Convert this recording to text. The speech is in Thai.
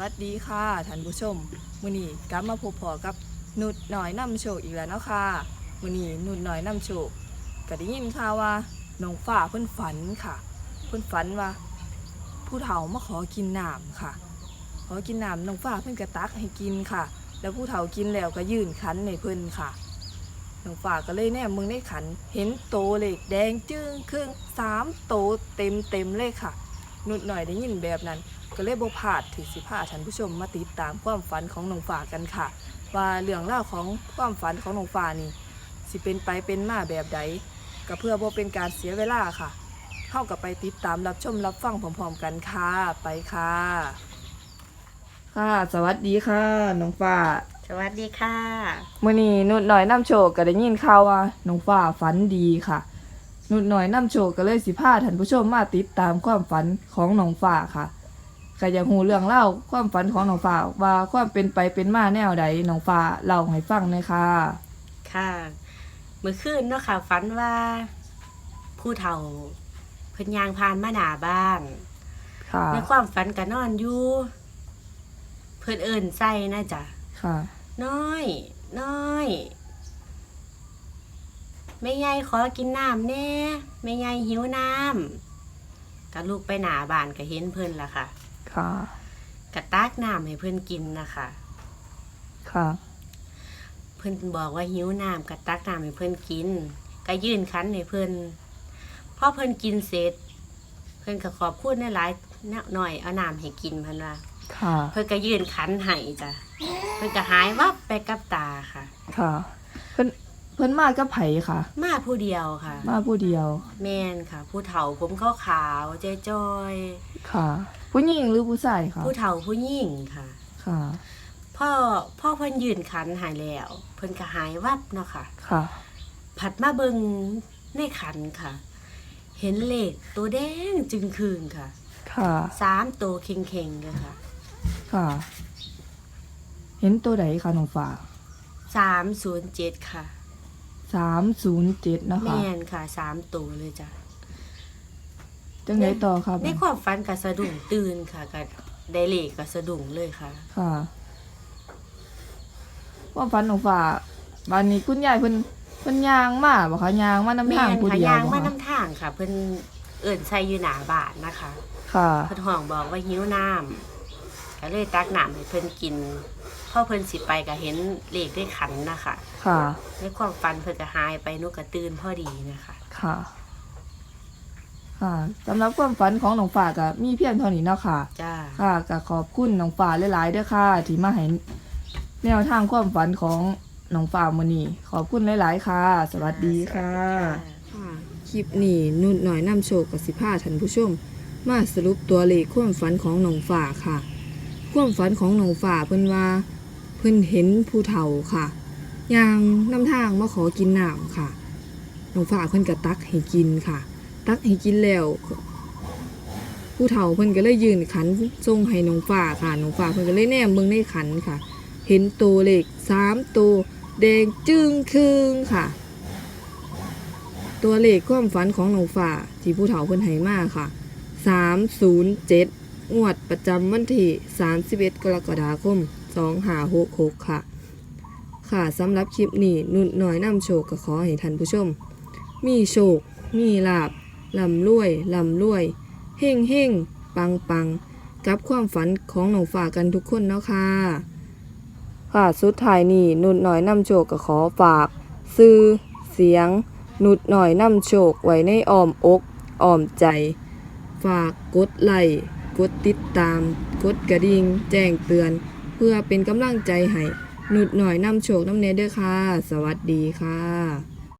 วัสดีค่ะท่านผู้ชมมื้อนี้กลับมาพบพอกับนุดหน่อยนำโชคอีกแล้วเนาะค่ะมื้อนี้นุดหน่อยนำโชคก็ได้ยินข่าวว่าน้องฟ้าเพิ่นฝันค่ะ เพิ่นฝันว่า ผู้เฒ่ามาขอกินน้ำค่ะ ขอกินน้ำน้องฟ้าเพิ่นก็ตักให้กินค่ะ แล้วผู้เฒ่ากินแล้วก็ยื่นขันให้เพิ่นค่ะน้องฟ้าก็เลยแนมมึงในขัน เห็นโตเลขแดงจึ้งครึ่งสามโตเต็มเต็มเลยค่ะ นุดหน่อยได้ยินแบบนั้น ก็เลยบ่พลาดที่สิพาท่านผู้ชมมาติดตามความฝันของน้องฟ้ากันค่ะ ว่าเรื่องราวของความฝันของน้องฟ้านี่สิเป็นไปเป็นมาแบบใดก็เพื่อบ่เป็นการเสียเวลาค่ะเข้ากับไปติดตามรับชมรับฟังพร้อมๆกันค่ะไปค่ะ ค่ะ สวัสดีค่ะน้องฟ้าสวัสดีค่ะ มื่อนี้นุดหน่อยน้ำโชคก็ได้ยินข่าวว่าน้องฟ้าฝันดีค่ะ นุดหน่อยน้ำโชคก็เลยสิพาท่านผู้ชมมาติดตามความฝันของน้องฟ้าค่ะก็อยากรู้เรื่องเล่าความฝันของน้องฟ้าว่าความเป็นไปเป็นมาแนวใดน้องฟ้าเล่าให้ฟังหน่อยค่ะ ค่ะ เมื่อคืนเนาะค่ะฝันว่า ผู้เฒ่าเพิ่นยางพานมาหน้าบ้านค่ะในความฝันก็นอนอยู่เพิ่นเอิ่นใส่นะจ๊ะค่ะ น้อย น้อย แม่ยายขอกินน้ำแน่แม่ยายหิวน้ำก็ลูกไปหน้าบ้านก็เห็นเพิ่นละค่ะ ค่ะก็ตักน้ำให้เพิ่นกินนะคะ ค่ะ เพิ่นบอกว่าหิวน้ำก็ตักน้ำให้เพิ่นกิน ก็ยื่นคันให้เพิ่นพอเพิ่นกินเสร็จ เพิ่นก็ขอบคุณหลายๆหน่อยเอาน้ำให้กินเพิ่นว่าค่ะ เพิ่นก็ยื่นคันให้จ้ะเพิ่นก็หายวับไปกับตาค่ะ ค่ะ เพิ่น เพิ่นมากับไผค่ะ มาผู้เดียวค่ะ มาผู้เดียว แม่นค่ะ ผู้เฒ่าผมขาวขาวๆจ้อยค่ะ ผู้หญิงหรือผู้ชายค่ะ ๆผู้เฒ่าผู้หญิงค่ะ ค่ะ พ่อพ่อเพิ่นยื่นคันใหายแล้ว เพิ่นก็หายวับเนาะค่ะ ค่ะ ผัดมาเบิงในขันค่ะ เห็นเลขตัวแดงจึงคืนค่ะค่ะ สามตัวเข่งๆเลยค่ะค่ะ เห็นตัวใดคะน้องฟ้าสามศูนย์เจ็ดค่ะ สามศูนย์เจ็ดนะคะ แม่นค่ะสามตัวเลยจ้ะจังไดต่อครับในความฝันกับสะดุ้งตื่นค่ะกับได้เลขกับสะดุ้งเลยค่ะ ค่ะความฝันของฝ่าบ้านนี้คุณยายเพิ่นเพิ่นยางมาบ่คะยางมาน้ำแม่ทางนผู้ค่ะเดียวยางบ่มาคะน้ำทางค่ะ เพิ่นเอิ่นใส่อยู่หนาบาทนะคะ ค่ะเพิ่นห้องบอกว่าหิวน้ำก็เลยตักน้ำให้เพิ่นกิน พอเพิ่นสิไปก็เห็นเลขได้ขันนะคะค่ะ ในความฝันเพิ่นก็หายไปนุกกระตื่นพอดีนะคะค่ะ ค่ะสำหรับความฝันของน้องฝ่าก็มีเพียงเท่านี้เนาะค่ะ จ้า ค่ะก็ขอบคุณน้องฝ่าหลายๆเด้อค่ะที่มาให้แนวทางความฝันของน้องฝ่ามื้อนี้ขอบคุณหลายๆค่ะ สวัสดีค่ะคลิปนี้นุ่นหน่อยนำโชคกับสิพาท่านผู้ชม มาสรุปตัวเลขความฝันของน้องฝ่าค่ะ ความฝันของน้องฝ่าเพิ่นว่าเพิ่นเห็นผู้เฒ่าค่ะยางนำทางมาขอกินน้ำค่ะน้องฝ่าเพิ่นก็ตักให้กินค่ะ ตักให้กินแล้วผู้เฒ่าเพิ่นก็เลยยืนขันส่งให้น้องฝ่าค่ะน้องฝ่าเพิ่นก็เลยแนมเบิ่งในขันค่ะ เห็นตัวเลขสามตัวแดงจึ้งคึงค่ะ ตัวเลขความฝันของน้องฝ่าที่ผู้เฒ่าเพิ่นให้มาค่ะ307งวดประจำวันที่31กรกฎาคม 2566 ค่ะ ค่ะสำหรับคลิปนี้นุ่นน้อยนำโชคก็ขอให้ท่านผู้ชม มีโชค มีลาบลำรวยลำรวย เฮ่งเฮ่งปังปังกับความฝันของหน้องฝ่ากันทุกคนเนาะค่ะ ค่ะสุดท้ายนี้นุ่นน้อยนำโชคก็ขอฝากซื้อเสียงนุดหน่อยนำโชคไว้ในอ้อมอกอ้อมใจ ฝากกดไลค์กดติดตาม กดกระดิ่ง แจ้งเตือน เพื่อเป็นกำลังใจให้หนุดหน่อยนำโชคนำเนเด้อค่ะ สวัสดีค่ะ